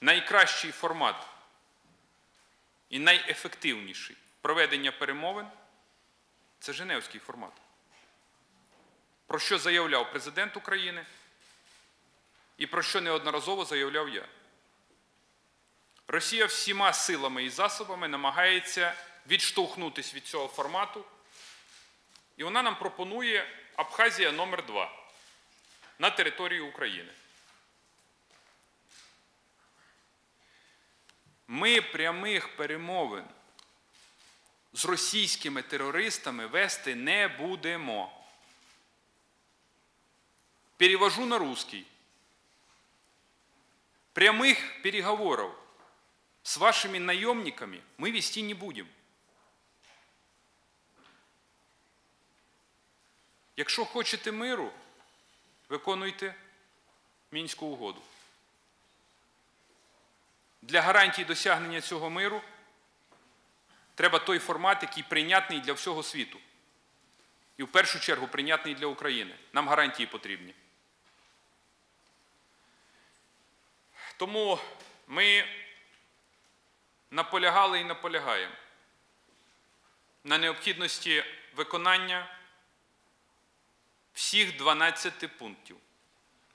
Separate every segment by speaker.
Speaker 1: найкращий формат і найефективніший проведення перемовин це Женевський формат. Про що заявляв президент України і про що неодноразово заявляв я. Росія всіма силами і засобами намагається відштовхнутися від цього формату, і вона нам пропонує Абхазія номер 2 на території України. Ми прямих перемовин з російськими терористами вести не будемо. Перевожу на русский. Прямых переговоров с вашими наемниками мы вести не будем. Якщо хочете миру, виконуйте Мінську угоду. Для гарантії досягнення цього миру треба той формат, який прийнятний для всього світу. І в першу чергу прийнятний для України. Нам гарантії потрібні. Тому ми наполягали і наполягаємо на необхідності виконання всіх 12 пунктів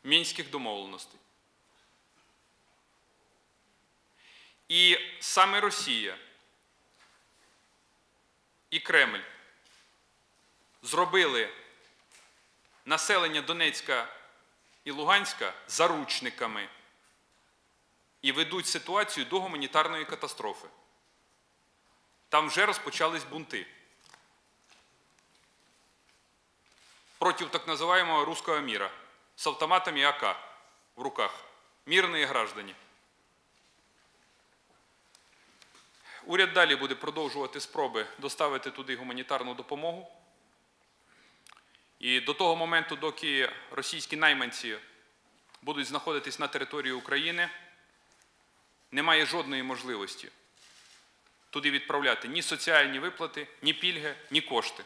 Speaker 1: мінських домовленостей. І саме Росія і Кремль зробили населення Донецька і Луганська заручниками і ведуть ситуацію до гуманітарної катастрофи. Там вже розпочались бунти проти так называемого русского мира с автоматами АК в руках. Мирные граждані. Уряд далі буде продовжувати спроби доставити туди гуманітарну допомогу. І до того моменту, доки російські найманці будуть знаходитись на території України, немає жодної можливості туди відправляти ні соціальні виплати, ні пільги, ні кошти.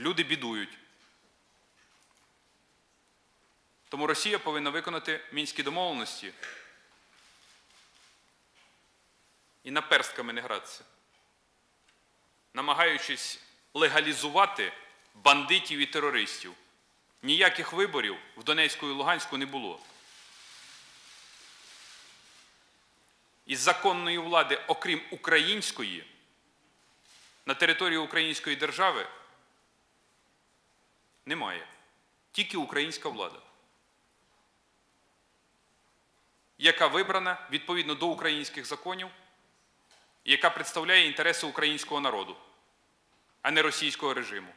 Speaker 1: Люди бідують. Тому Росія повинна виконати мінські домовленості і наперстками не гратися, намагаючись легалізувати бандитів і терористів. Ніяких виборів в Донецьку і Луганську не було. Із законної влади, окрім української, на території Української держави немає. Тільки українська влада, яка вибрана відповідно до українських законів, яка представляє інтереси українського народу, а не російського режиму.